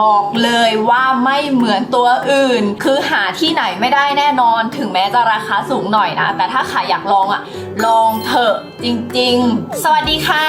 บอกเลยว่าไม่เหมือนตัวอื่น คือหาที่ไหนไม่ได้แน่นอน ถึงแม้จะราคาสูงหน่อยนะ แต่ถ้าใครอยากลองอะ ลองเถอะจริงๆ สวัสดีค่ะ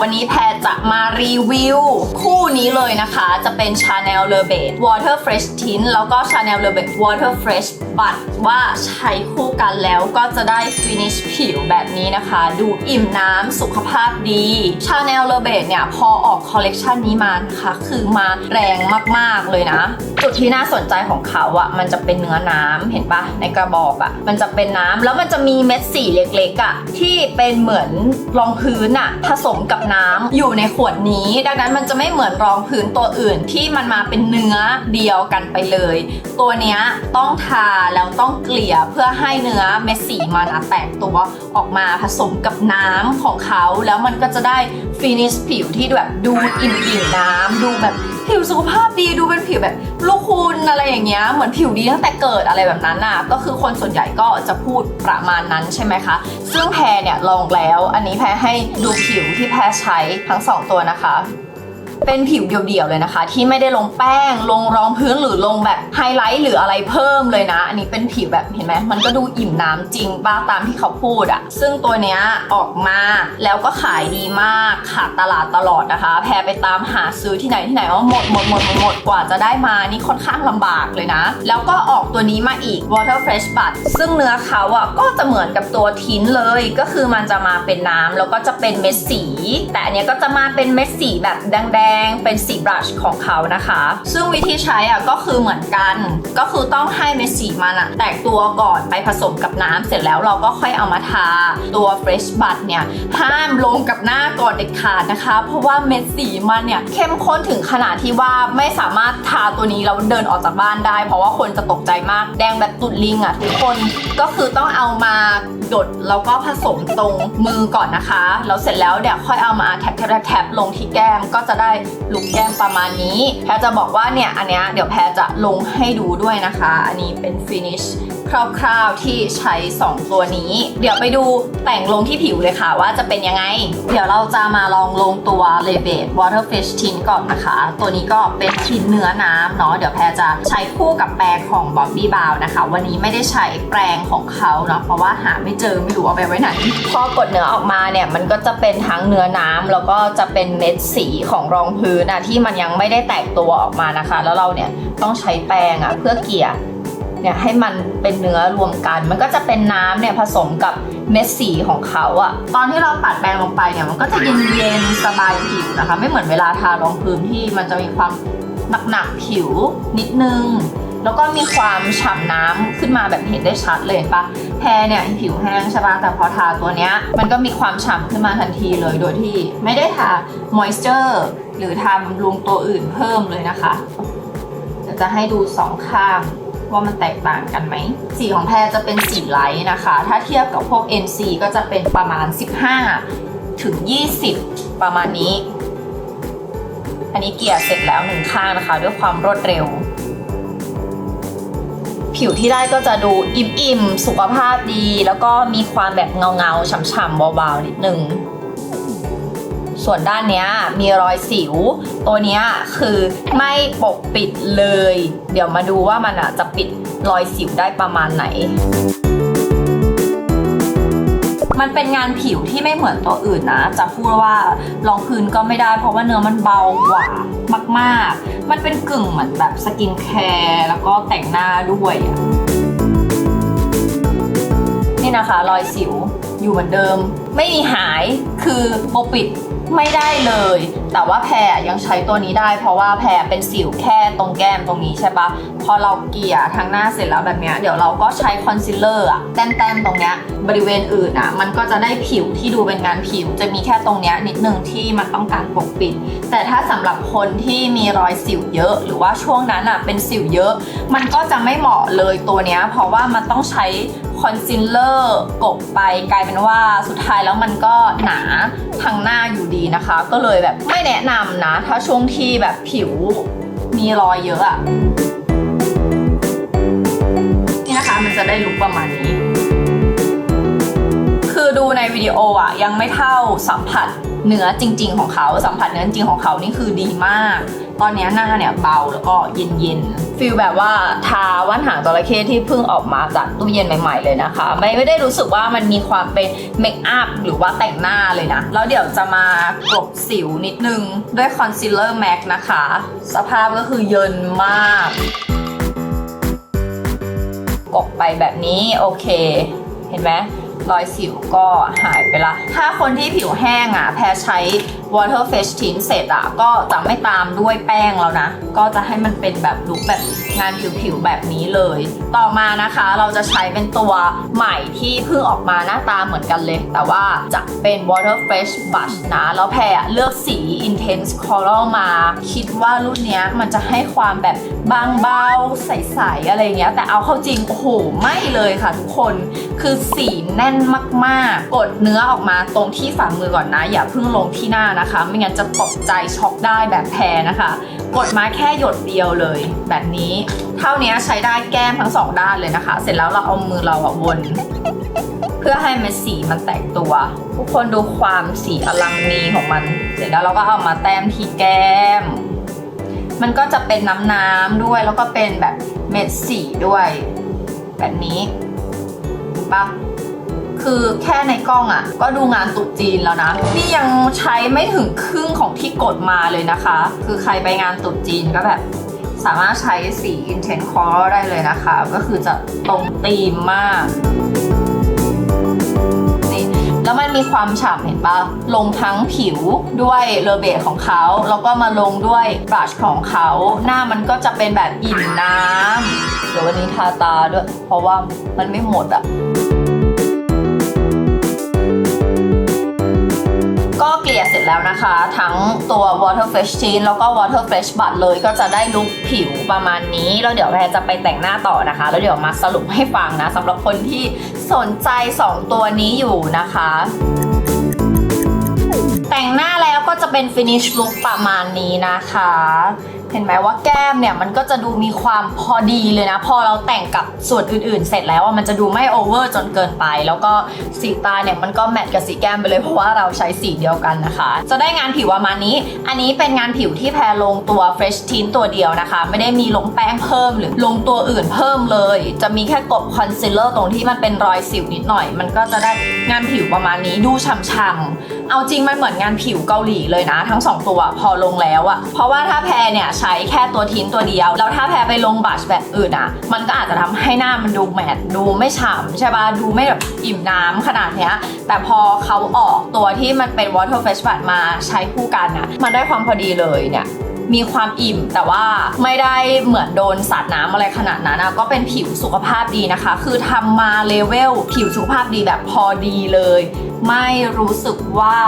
วันนี้แพรจะมารีวิว คู่นี้เลยนะคะ จะเป็น Chanel l e b e t Water Fresh Tint แล้วก็ Chanel l e b e t Water Fresh บัตว่าใช้คู่กันแล้วก็จะได้ finish ผิวแบบนี้นะคะ ดูอิ่มน้ำสุขภาพดี Chanel l e b e t เนี่ย พอออกคอลเลกชันนี้มานะคะคือมาแรงมากๆเลยนะ จุดที่น่าสนใจของเขาอะมันจะเป็นเนื้อน้ำเห็นปะในกระบอกอะมันจะเป็นน้ำแล้วมันจะมีเม็ดสีเล็กๆอะที่เป็นเหมือนรองพื้นอะผสมกับน้ำอยู่ในขวดนี้ ดังนั้นมันจะไม่เหมือนรองพื้นตัวอื่นที่มันมาเป็นเนื้อเดียวกันไปเลย ตัวเนี้ยต้องทาแล้วต้องเกลี่ยเพื่อให้เนื้อเม็ดสีมันอะแตกตัวออกมาผสมกับน้ำของเขาแล้วมันก็จะได้ ฟินิชผิวที่แบบดูอิ่มอิ่มน้ำดูแบบผิวสุขภาพดีดูเป็นผิวแบบลูกคุณอะไรอย่างเงี้ยเหมือนผิวดีตั้งแต่เกิดอะไรแบบนั้นน่ะก็คือคนส่วนใหญ่ก็จะพูดประมาณนั้นใช่ไหมคะ ซึ่งแพรเนี่ยลองแล้ว อันนี้แพรให้ดูผิวที่แพรใช้ทั้งสองตัวนะคะ เป็นผิวเดี่ยวๆเลยนะคะ ที่ไม่ได้ลงแป้ง ลงรองพื้นหรือลงแบบไฮไลท์หรืออะไรเพิ่มเลยนะ อันนี้เป็นผิวแบบเห็นไหมมันก็ดูอิ่มน้ำจริงป้าตามที่เขาพูดอะซึ่งตัวเนี้ยออกมาแล้วก็ขายดีมากขาดตลาดตลอดนะคะ แพรไปตามหาซื้อที่ไหนที่ไหนว่าหมดหมดหมดหมดหมดกว่าจะได้มานี่ค่อนข้างลำบากเลยนะ แล้วก็ออกตัวนี้มาอีก Water Fresh Bud ซึ่งเนื้อเขาอะก็จะเหมือนกับตัวทินเลยก็คือมันจะมาเป็นน้ำแล้วก็จะเป็นเม็ดสี แต่อันเนี้ยก็จะมาเป็นเม็ดสีแบบแดงๆเป็นสีบลัชของเขานะคะ ซึ่งวิธีใช้อะก็คือเหมือนกัน ก็คือต้องให้เม็ดสีมันอะแตกตัวก่อนไปผสมกับน้ำเสร็จแล้วเราก็ค่อยเอามาทา ตัว Fresh b u d เนี่ยห้ามลงกับหน้าก่อนเด็ดขาดนะคะ เพราะว่าเม็ดสีมันเนี่ยเข้มข้นถึงขนาดที่ว่าไม่สามารถทาตัวนี้แล้วเดินออกจากบ้านได้ เพราะว่าคนจะตกใจมากแดงแบบตุดลิงอะทุกคนก็คือต้องเอามาหยดแล้วก็ผสมตรงมือก่อนนะคะแล้วเสร็จแล้วเนี่ยวค่อยเอามาแท็บแท็บแท็บลงที่แก้มก็จะได้ลุกแก้มประมาณนี้ แพรจะบอกว่าเนี่ย อันเนี้ยเดี๋ยวแพรจะลงให้ดูด้วยนะคะ อันนี้เป็นฟินิช คร่าวๆที่ใช้ 2 ตัวนี้ เดี๋ยวไปดูแต่งลงที่ผิวเลยค่ะว่าจะเป็นยังไง เดี๋ยวเราจะมาลองลงตัว l e b e t Water Fish Tint ก่อนนะคะ ตัวนี้ก็เป็นทินเนื้อน้ำเนาะเดี๋ยวแพรจะใช้คู่กับแปรงของ Bobbi b o w นะคะ วันนี้ไม่ได้ใช้แปรงของเขาเนาะเพราะว่าหาไม่เจอไม่รู้เอาไปไว้ไหนพอกดเนื้อออกมาเนี่ยมันก็จะเป็นทั้งเนื้อน้ำแล้วก็จะเป็นเม็ดสีของรองพื้นอะที่มันยังไม่ได้แตกตัวออกมานะคะ แล้วเราเนี่ยต้องใช้แปรงอะเพื่อเกลี่ย เนี่ยให้มันเป็นเนื้อรวมกัน มันก็จะเป็นน้ำเนี่ยผสมกับเม็ดสีของเขาอะตอนที่เราปัดแปรงลงไปเนี่ยมันก็จะเย็นเย็นๆสบายผิวนะคะ ไม่เหมือนเวลาทารองพื้นที่มันจะมีความหนักๆผิวนิดนึงแล้วก็มีความฉ่ำน้ำขึ้นมาแบบเห็นได้ชัดเลยเห็นปะแพรเนี่ยผิวแห้งใช่ปะแต่พอทาตัวเนี้ย มันก็มีความฉ่ำขึ้นมาทันทีเลยโดยที่ไม่ได้ทามอยเจอร์หรือทาบำรุงตัวอื่นเพิ่มเลยนะคะจะให้ดูสองข้าง ว่ามันแตกต่างกันไหม สีของแพรจะเป็นสีไลท์นะคะ ถ้าเทียบกับพวก NC ก็จะเป็นประมาณ 15 ถึง 20 ประมาณนี้ อันนี้เกลี่ยเสร็จแล้วหนึ่งข้างนะคะ ด้วยความรวดเร็ว ผิวที่ได้ก็จะดูอิ่มๆ สุขภาพดี แล้วก็มีความแบบเงาๆฉ่ำๆเบาๆนิดนึง ส่วนด้านเนี้ยมีรอยสิว ตัวเนี้ยคือไม่ปกปิดเลย เดี๋ยวมาดูว่ามันอะจะปิดรอยสิวได้ประมาณไหนมันเป็นงานผิวที่ไม่เหมือนตัวอื่นนะ จะพูดว่ารองพื้นก็ไม่ได้ เพราะว่าเนื้อมันเบากว่ามาก ๆ มันเป็นกึ่งเหมือนแบบสกินแคร์แล้วก็แต่งหน้าด้วยอะ นี่นะคะรอยสิวอยู่เหมือนเดิม ไม่มีหายคือโปกปิดไม่ได้เลย แต่ว่าแพรยังใช้ตัวนี้ได้ เพราะว่าแพรเป็นสิวแค่ตรงแก้มตรงนี้ใช่ปะพอเราเกลี่ยทางหน้าเสร็จแล้วแบบเนี้ยเดี๋ยวเราก็ใช้คอนซีลเลอร์อะแต้มๆตรงเนี้ยบริเวณอื่นอะมันก็จะได้ผิวที่ดูเป็นงานผิว จะมีแค่ตรงเนี้ยนิดนึงที่มันต้องการปกปิด แต่ถ้าสำหรับคนที่มีรอยสิวเยอะ หรือว่าช่วงนั้นอะเป็นสิวเยอะ มันก็จะไม่เหมาะเลยตัวเนี้ยเพราะว่ามันต้องใช้ คอนซีลเลอร์กบไปกลายเป็นว่าสุดท้ายแล้วมันก็หนาทางหน้าอยู่ดีนะคะ ก็เลยแบบไม่แนะนำนะ ถ้าช่วงที่แบบผิวมีรอยเยอะอะนี่นะคะมันจะได้ลุกประมาณนี้ คือดูในวิดีโออะยังไม่เท่าสัมผัสเนื้อจริง ๆ ของเขาสัมผัสเนื้อจริงของเขานี่คือดีมาก ตอนนี้หน้าเนี่ยเบาแล้วก็เย็นๆฟีลแบบว่าทาว่านหางจระเข้ที่เพิ่งออกมาจากตู้เย็นใหม่ ๆเลยนะคะ ไม่ไม่ได้รู้สึกว่ามันมีความเป็นเมคอัพหรือว่าแต่งหน้าเลยนะ แล้วเดี๋ยวจะมากลบสิวนิดนึงด้วยคอนซีลเลอร์แม็กนะคะ สภาพก็คือเยินมากกบไปแบบนี้โอเค เห็นไหม รอยสิวก็หายไปละ ถ้าคนที่ผิวแห้งอะ แพ้ใช้ water face tint เสร็จอะ ก็จะไม่ตามด้วยแป้งแล้วนะ ก็จะให้มันเป็นแบบลุคแบบงานผิวๆแบบนี้เลย ต่อมานะคะเราจะใช้เป็นตัวใหม่ที่เพิ่งออกมาหน้าตาเหมือนกันเลย แต่ว่าจะเป็น water fresh blush นะ แล้วแพรเลือกสี intense coral มา คิดว่ารุ่นนี้มันจะให้ความแบบบางเบาใสๆอะไรเงี้ย แต่เอาเข้าจริงโอ้โหไม่เลยค่ะทุกคน คือสีแน่นมากๆ กดเนื้อออกมาตรงที่ฝ่ามือก่อนนะ อย่าเพิ่งลงที่หน้านะคะ ไม่งั้นจะตกใจช็อกได้แบบแพรนะคะ กดมาแค่หยดเดียวเลย แบบนี้ เท่านี้ใช้ได้แก้มทั้งสองด้านเลยนะคะ เสร็จแล้วเราเอามือเราอะวนเพื่อให้มันสีมันแตกตัว ทุกคนดูความสีอลังนีของมัน เสร็จแล้วเราก็เอามาแต้มที่แก้ม มันก็จะเป็นน้ำน้ำด้วยแล้วก็เป็นแบบเม็ดสีด้วย แบบนี้ ปะคือแค่ในกล้องอะ่ะ ก็ดูงานตรุษจีนแล้วนะ นี่ยังใช้ไม่ถึงครึ่งของที่กดมาเลยนะคะ คือใครไปงานตรุษจีนก็แบบสามารถใช้สี Intense Coral ได้เลยนะคะ ก็คือจะตรงธีมมากนี่แล้วมันมีความฉ่ำเห็นปะลงทั้งผิวด้วยเลเบทของเขา แล้วก็มาลงด้วยบรัชของเขา หน้ามันก็จะเป็นแบบอิ่มน้ำเดี๋ยววันนี้ทาตาด้วย เพราะว่ามันไม่หมดอะ แล้วนะคะ ทั้งตัว water fresh tint แล้วก็ water fresh b u t เลยก็จะได้ลุคผิวประมาณนี้แล้วเดี๋ยวแพรจะไปแต่งหน้าต่อนะคะ แล้วเดี๋ยวมาสรุปให้ฟังนะสำหรับคนที่สนใจ 2 ตัวนี้อยู่นะคะ แต่งหน้าแล้วก็จะเป็น finish look ประมาณนี้นะคะ เห็นไหมว่าแก้มเนี่ยมันก็จะดูมีความพอดีเลยนะ พอเราแต่งกับส่วนอื่นๆ เสร็จแล้วมันจะดูไม่โอเวอร์จนเกินไป แล้วก็สีตาเนี่ยมันก็แมทกับสีแก้มไปเลยเพราะว่าเราใช้สีเดียวกันนะคะ จะได้งานผิวประมาณนี้ อันนี้เป็นงานผิวที่แพรลงตัว fresh tint ตัวเดียวนะคะ ไม่ได้มีลงแป้งเพิ่มหรือลงตัวอื่นเพิ่มเลย จะมีแค่กบคอนซีลเลอร์ตรงที่มันเป็นรอยสิวนิดหน่อย มันก็จะได้งานผิวประมาณนี้ดูฉ่ำๆเอาจริงมันเหมือนงานผิวเกาหลีเลยนะ ทั้งสองตัวพอลงแล้วอะเพราะว่าถ้าแพรเนี่ยใช้แค่ตัวทิ้นตัวเดียว แล้วถ้าแพรไปลงบัชแบบอื่นอะมันก็อาจจะทำให้หน้ามันดูแมตต์ดูไม่ฉ่ำใช่ปะดูไม่แบบอิ่มน้ำขนาดเนี้ยแต่พอเขาออกตัวที่มันเป็น water fresh butt มาใช้คู่กันอะมันได้ความพอดีเลยเนี่ยมีความอิ่มแต่ว่าไม่ได้เหมือนโดนสาดน้ำอะไรขนาดนั้นนะก็เป็นผิวสุขภาพดีนะคะ คือทำมาเลเวลผิวสุขภาพดีแบบพอดีเลย ไม่รู้สึกว่า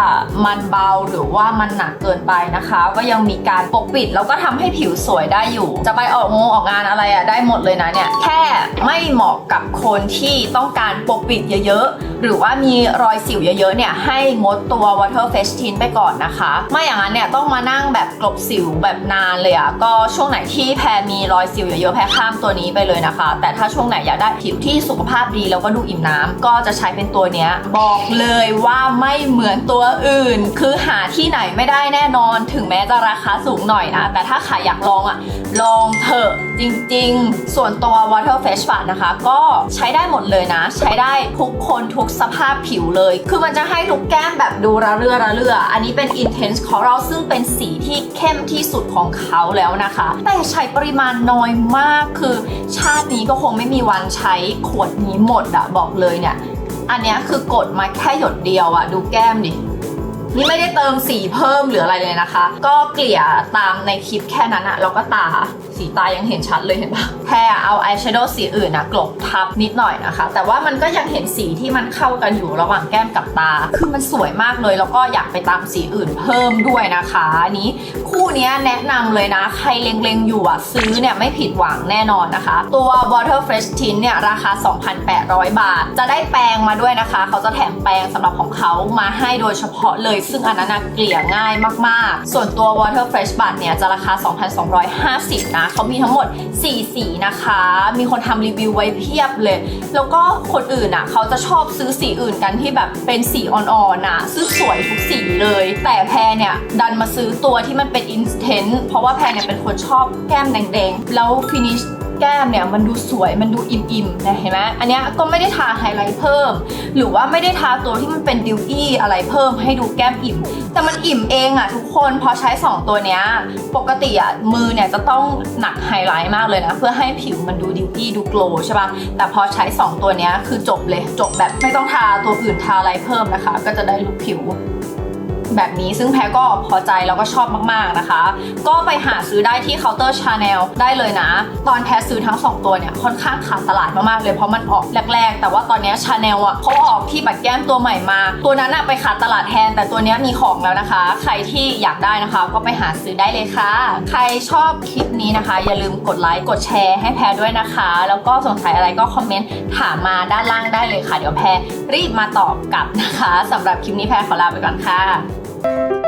มันเบาหรือว่ามันหนักเกินไปนะคะ ก็ยังมีการปกปิดแล้วก็ทำให้ผิวสวยได้อยู่ จะไปออกงงออกงานอะไรอะได้หมดเลยนะเนี่ย แค่ไม่เหมาะกับคนที่ต้องการปกปิดเยอะๆ หรือว่ามีรอยสิวเยอะๆ เนี่ยให้งดตัว water face tint ไปก่อนนะคะ ไม่อย่างนั้นเนี่ยต้องมานั่งแบบกลบสิวแบบนานเลยอะก็ช่วงไหนที่แพรมีรอยสิวเยอะๆ แพรข้ามตัวนี้ไปเลยนะคะ แต่ถ้าช่วงไหนอยากได้ผิวที่สุขภาพดีแล้วก็ดูอิ่มน้ำก็จะใช้เป็นตัวเนี้ยบอกเลยยว่าไม่เหมือนตัวอื่น คือหาที่ไหนไม่ได้แน่นอนถึงแม้จะราคาสูงหน่อยนะ แต่ถ้าใครอยากลองอะลองเถอะจริงๆ ส่วนตัว water face butt นะคะ ก็ใช้ได้หมดเลยนะ ใช้ได้ทุกคนทุกสภาพผิวเลย คือมันจะให้ทุกแก้มแบบดูระเรื่อระเรื่อ อันนี้เป็น intense coral ซึ่งเป็นสีที่เข้มที่สุดของเขาแล้วนะคะ แต่ใช้ปริมาณน้อยมากคือ ชาตินี้ก็คงไม่มีวันใช้ขวดนี้หมดอะบอกเลยเนี่ย อันเนี้ยคือกดมาแค่หยดเดียวอะดูแก้มดิ นี่ไม่ได้เติมสีเพิ่มหรืออะไรเลยนะคะ ก็เกลี่ยตามในคลิปแค่นั้นอะแล้วก็ตาสีตายังเห็นชัดเลยเห็นปะแพรเอาอายแชโดว์สีอื่นนะกลบทับนิดหน่อยนะคะ แต่ว่ามันก็ยังเห็นสีที่มันเข้ากันอยู่ระหว่างแก้มกับตา คือมันสวยมากเลยแล้วก็อยากไปตามสีอื่นเพิ่มด้วยนะคะอันนี้คู่นี้แนะนำเลยนะ ใครเล็งๆอยู่อะซื้อเนี่ยไม่ผิดหวังแน่นอนนะคะ ตัว Water Fresh Tint เนี่ยราคา 2,800 บาท จะได้แปรงมาด้วยนะคะ เขาจะแถมแปรงสำหรับของเขามาให้โดยเฉพาะเลยซึ่งอันนั้นนะเกลี่ยง่ายมากๆ ส่วนตัว Water Fresh Bud เนี่ยจะราคา 2,250 นะเขามีทั้งหมด 4 สีนะคะ มีคนทำรีวิวไว้เพียบเลย แล้วก็คนอื่นอะเขาจะชอบซื้อสีอื่นกันที่แบบเป็นสีอ่อนๆน่ะซึ่งสวยทุกสีเลย แต่แพรเนี่ยดันมาซื้อตัวที่มันเป็น Instant เพราะว่าแพรเนี่ยเป็นคนชอบแก้มแดงๆ แล้วฟินิช แก้มเนี่ยมันดูสวยมันดูอิ่มๆนะเห็นไหมอันเนี้ยก็ไม่ได้ทาไฮไลท์เพิ่ม หรือว่าไม่ได้ทาตัวที่มันเป็นดิวอี้อะไรเพิ่มให้ดูแก้มอิ่ม แต่มันอิ่มเองอะทุกคนพอใช้ 2 ตัวเนี้ยปกติอะมือเนี่ยจะต้องหนักไฮไลท์มากเลยนะเพื่อให้ผิวมันดูดิวอี้ดูโกลว์ใช่ปะแต่พอใช้ 2 ตัวเนี้ยคือจบเลยจบแบบไม่ต้องทาตัวอื่นทาอะไรเพิ่มนะคะ ก็จะได้ลุคผิว แบบนี้ซึ่งแพ้ก็พอใจแล้วก็ชอบมากๆนะคะ ก็ไปหาซื้อได้ที่เคาน์เตอร์ชาแนลได้เลยนะ ตอนแพ้ซื้อทั้ง 2 ตัวเนี่ยค่อนข้างขาดตลาดมากๆเลยเพราะมันออกแรกๆ แต่ว่าตอนนี้ชาแนลอะเขาออกที่บัตรแก้มตัวใหม่มา ตัวนั้นอะไปขาดตลาดแทน แต่ตัวนี้มีของแล้วนะคะ ใครที่อยากได้นะคะ ก็ไปหาซื้อได้เลยค่ะ ใครชอบคลิปนี้นะคะ อย่าลืมกดไลค์กดแชร์ให้แพรด้วยนะคะ แล้วก็สงสัยอะไรก็คอมเมนต์ถามมาด้านล่างได้เลยค่ะ เดี๋ยวแพรรีบมาตอบกลับนะคะสำหรับคลิปนี้แพรขอลาไปก่อนค่ะ Thank you.